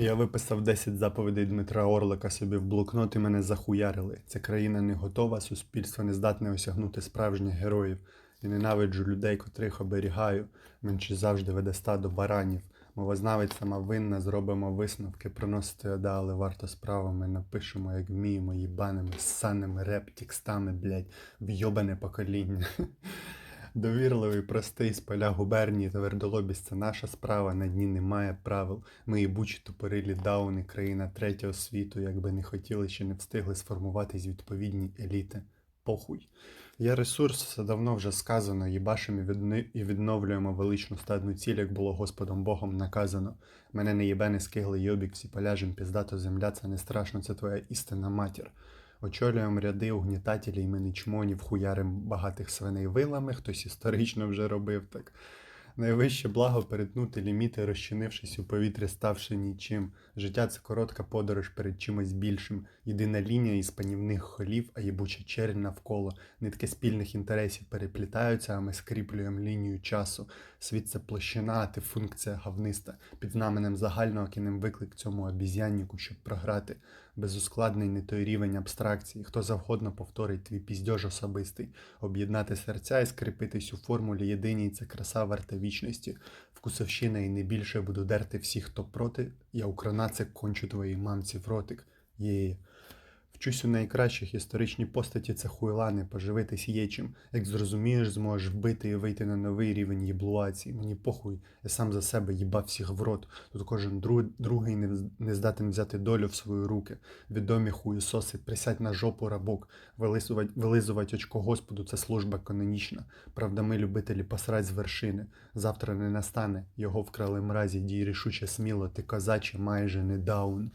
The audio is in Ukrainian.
Я виписав 10 заповідей Дмитра Орлика собі в блокнот і мене захуярили. Ця країна не готова, суспільство не здатне осягнути справжніх героїв. І ненавиджу людей, котрих оберігаю. Менше завжди веде стадо баранів. Мовознавець сама винна, зробимо висновки, проносити ода, варто справами напишемо, як вміємо, їбаними, ссаними реп-текстами, блядь, вйобане покоління. Довірливий, простий, з поля губернії, твердолобість це наша справа, на дні немає правил. Ми і бучі тупорилі дауни, країна третього світу, якби не хотіли, ще не встигли сформуватись відповідні еліти. Похуй. Є ресурс, все давно вже сказано, їбашимо і відновлюємо величну стадну ціль, як було Господом Богом наказано. Мене не їбе не скиглий йобік, всі поляжем, піздато земля, це не страшно, це твоя істинна матір. Очолюємо ряди угнітателів, імені чмонів, хуярим багатих свиней вилами, хтось історично вже робив так. Найвище благо перетнути ліміти, розчинившись у повітрі, ставши нічим. Життя це коротка подорож перед чимось більшим. Єдина лінія із панівних холів, а єбуча чернь навколо. Нитки спільних інтересів переплітаються, а ми скріплюємо лінію часу. Світ це площина, а ти функція гавниста. Під знаменем загального кинем виклик цьому обіз'яннику, щоб програти. Без ускладнень не той рівень абстракції. Хто завгодно повторить твій піздьож особистий. Об'єднати серця і скріпитись у формулі єдиній це краса варта вічності. Вкусовщина і не більше буду дерти всіх, хто проти. Я у кронацик кончу твоїй мамці в ротик. Є. Вчусь у найкращих історичні постаті це хуйлани, поживитись є чим. Як зрозумієш, зможеш вбити і вийти на новий рівень єблуації. Мені похуй, я сам за себе їбав всіх в рот. Тут кожен друг, другий не, не здатен взяти долю в свої руки. Відомі хуїсоси, присядь на жопу рабок, вилизувати, вилизувати очко Господу це служба канонічна. Правда, ми любителі посрать з вершини. Завтра не настане, його вкрали мразі, дій рішуче сміло, ти козаче майже не даун.